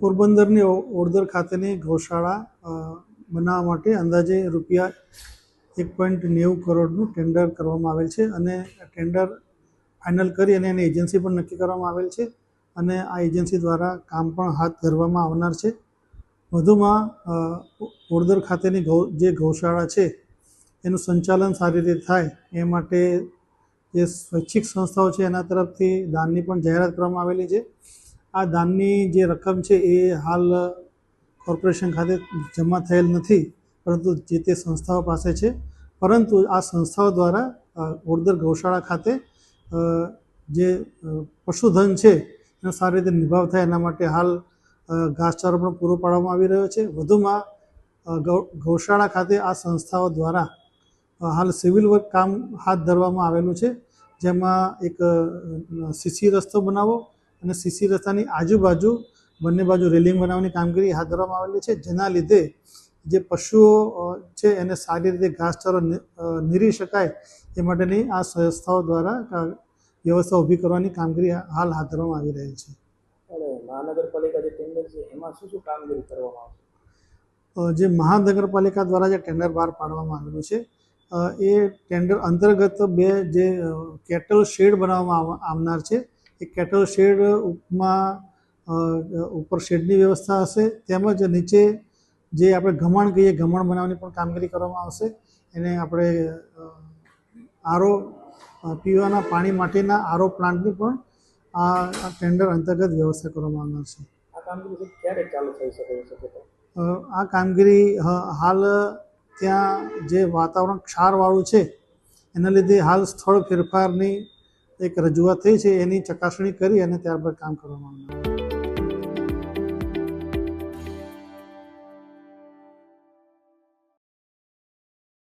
પોરબંદરની ઓડદર ખાતેની ગૌશાળા બનાવવા માટે અંદાજે રૂપિયા એક પોઈન્ટ નેવું કરોડનું ટેન્ડર કરવામાં આવેલ છે અને ટેન્ડર ફાઇનલ કરી અને એની એજન્સી પણ નક્કી કરવામાં આવેલ છે અને આ એજન્સી દ્વારા કામ પણ હાથ ધરવામાં આવનાર છે. વધુમાં ઓડદર ખાતેની ગૌ, જે ગૌશાળા છે, એનું સંચાલન સારી રીતે થાય એ માટે જે સ્વૈચ્છિક સંસ્થાઓ છે એના તરફથી દાનની પણ જાહેરાત કરવામાં આવેલી છે. આ દાનની જે રકમ છે એ હાલ કોર્પોરેશન ખાતે જમા થયેલ નથી, પરંતુ જે તે સંસ્થાઓ પાસે છે. પરંતુ આ સંસ્થાઓ દ્વારા ઓડદર ગૌશાળા ખાતે જે પશુધન છે, એનો સારી રીતે નિભાવ થાય એના માટે હાલ ઘાસચારો પણ પૂરો પાડવામાં આવી રહ્યો છે. વધુમાં ગૌશાળા ખાતે આ સંસ્થાઓ દ્વારા હાલ સિવિલ વર્ક કામ હાથ ધરવામાં આવેલું છે. જેમાં એક સીસી રસ્તો બનાવો અને સીસી રસ્તાની આજુબાજુ બંને બાજુ રેલિંગ બનાવવાની કામગીરી હાથ ધરવામાં આવેલી છે જેના લીધે જે પશુઓ છે એને સારી રીતે ઘાસચારો નીરી શકાય એ માટેની આ સંસ્થાઓ દ્વારા વ્યવસ્થા ઊભી કરવાની કામગીરી હાલ હાથ ધરવામાં આવી રહી છે. મહાનગરપાલિકા જે ટેન્ડર છે એમાં શું શું કામગીરી કરવામાં આવશે? જે મહાનગરપાલિકા દ્વારા જે ટેન્ડર બહાર પાડવામાં આવેલું છે એ ટેન્ડર અંતર્ગત બે જે કેટલ શેડ બનાવવામાં આવ- આવનાર છે એ કેટલ શેડ ઉપમાં ઉપર શેડની વ્યવસ્થા હશે. તેમજ નીચે જે આપણે ઘમણ કહીએ ઘમણ બનાવવાની પણ કામગીરી કરવામાં આવશે. એને આપણે આરો પીવાના પાણી માટેના આરો પ્લાન્ટની પણ આ ટેન્ડર અંતર્ગત વ્યવસ્થા કરવામાં આવનાર છે. આ કામગીરી ક્યારે ચાલુ થઈ શકે આ કામગીરી હાલ ત્યાં જે વાતાવરણ ક્ષારવાળું છે એના લીધે હાલ સ્થળ ફેરફારની એક રજૂઆત થઈ છે એની ચકાસણી કરી અને ત્યારબાદ કામ કરવામાં આવનાર